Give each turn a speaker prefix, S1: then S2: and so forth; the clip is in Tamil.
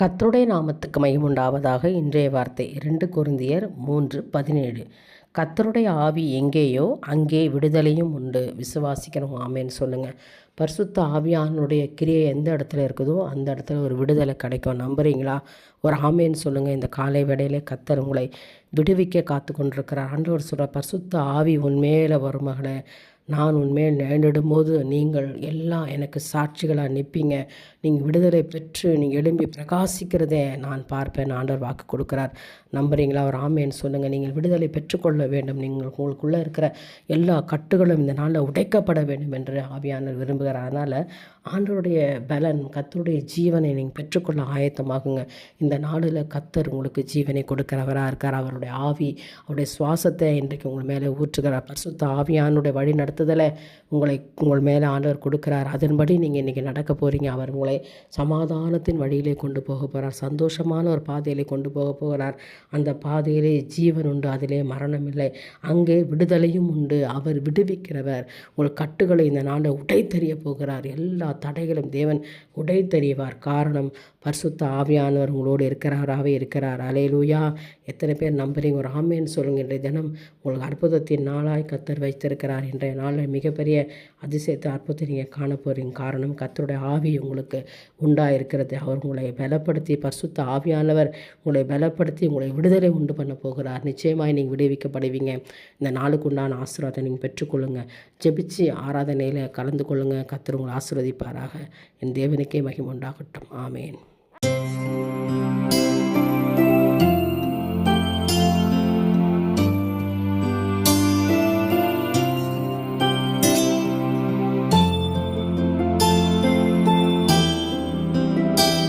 S1: கத்தருடைய நாமத்துக்கு மகிமுண்டாவதாக இன்றைய வார்த்தை. இரண்டு குருந்தியர் மூன்று பதினேழு. கத்தருடைய ஆவி எங்கேயோ அங்கே விடுதலையும் உண்டு. விசுவாசிக்கிறோம் ஆமேன்னு சொல்லுங்கள் பரிசுத்த ஆவியானுடைய கிரியை எந்த இடத்துல இருக்குதோ அந்த இடத்துல ஒரு விடுதலை கிடைக்கும். நம்புறீங்களா? ஒரு ஆமேன்னு சொல்லுங்கள் இந்த காலை வேடையிலே கத்தர் உங்களை விடுவிக்க காத்து கொண்டிருக்கிறார் ஆண்டவர் சொல்கிற பரிசுத்த ஆவி உன்மேலே வரும் மகளே. நான் உண்மையை நேரிடும்போது நீங்கள் எல்லாம் எனக்கு சாட்சிகளாக நிற்பீங்க. நீங்கள் விடுதலை பெற்று நீங்கள் எழும்பி பிரகாசிக்கிறதே நான் பார்ப்பேன். ஆண்டவர் வாக்கு கொடுக்குறார். நம்புறீங்களா? ஒரு ஆமேன்னு சொல்லுங்கள் நீங்கள் விடுதலை பெற்றுக்கொள்ள வேண்டும். நீங்கள் உங்களுக்குள்ளே இருக்கிற எல்லா கட்டுகளும் இந்த நாளில் உடைக்கப்பட வேண்டும் என்று ஆவியானவர் விரும்புகிறார். அதனால் ஆண்டவருடைய பலன் கத்தருடைய ஜீவனை நீங்கள் பெற்றுக்கொள்ள ஆயத்தமாகுங்க. இந்த நாளில் கத்தர் உங்களுக்கு ஜீவனை கொடுக்கிறவராக இருக்கார். அவருடைய ஆவி அவருடைய சுவாசத்தை இன்றைக்கு உங்கள் மேலே ஊற்றுகிறார். பரிசுத்த ஆவியானுடைய வழி நடத்துதலை உங்களை உங்கள் மேலே ஆண்டவர் கொடுக்குறார். அதன்படி நீங்கள் இன்றைக்கி நடக்க போகிறீங்க அவர் உங்களை சமாதானத்தின் வழியிலே கொண்டு போக போகிறார் சந்தோஷமான ஒரு பாதையிலே கொண்டு போக போகிறார். அந்த பாதையிலே ஜீவன் உண்டு அதிலே மரணம் இல்லை. அங்கே விடுதலையும் உண்டு. அவர் விடுவிக்கிறவர். உங்கள் கட்டுகளை இந்த நாளை உடைத்தறிய போகிறார். எல்லா தடைகளும் தேவன் உடைத்தறிவார். காரணம் பரிசுத்த ஆவியானவர் உங்களோடு இருக்கிறாராகவே இருக்கிறார். அலையிலூயா. எத்தனை பேர் நம்புறீங்க? ஒரு ஆமேன்னு சொல்லுங்க. இன்றைய தினம் உங்களுக்கு அற்புதத்தின் நாளாய் கத்தர் வைத்திருக்கிறார். இன்றைய நாளில் மிகப்பெரிய அதிசயத்தை அற்புதத்தை நீங்கள் காண போகிறீங்க காரணம் கத்தருடைய ஆவி உங்களுக்கு உண்டாக இருக்கிறது அவர் உங்களை பலப்படுத்தி பரிசுத்த ஆவியானவர் உங்களை பலப்படுத்தி உங்களை விடுதலை உண்டு பண்ண போகிறார். நிச்சயமாக நீங்கள் விடுவிக்கப்படுவீங்க. இந்த நாளுக்கு உண்டான ஆசீர்வாதத்தை நீங்கள் பெற்றுக்கொள்ளுங்கள் ஜெபிச்சு ஆராதனையில் கலந்து கொள்ளுங்கள் கத்தர் உங்களை ஆசீர்வதிப்பாராக. என் தேவனுக்கே மகிம் உண்டாகட்டும். ஆமேன்.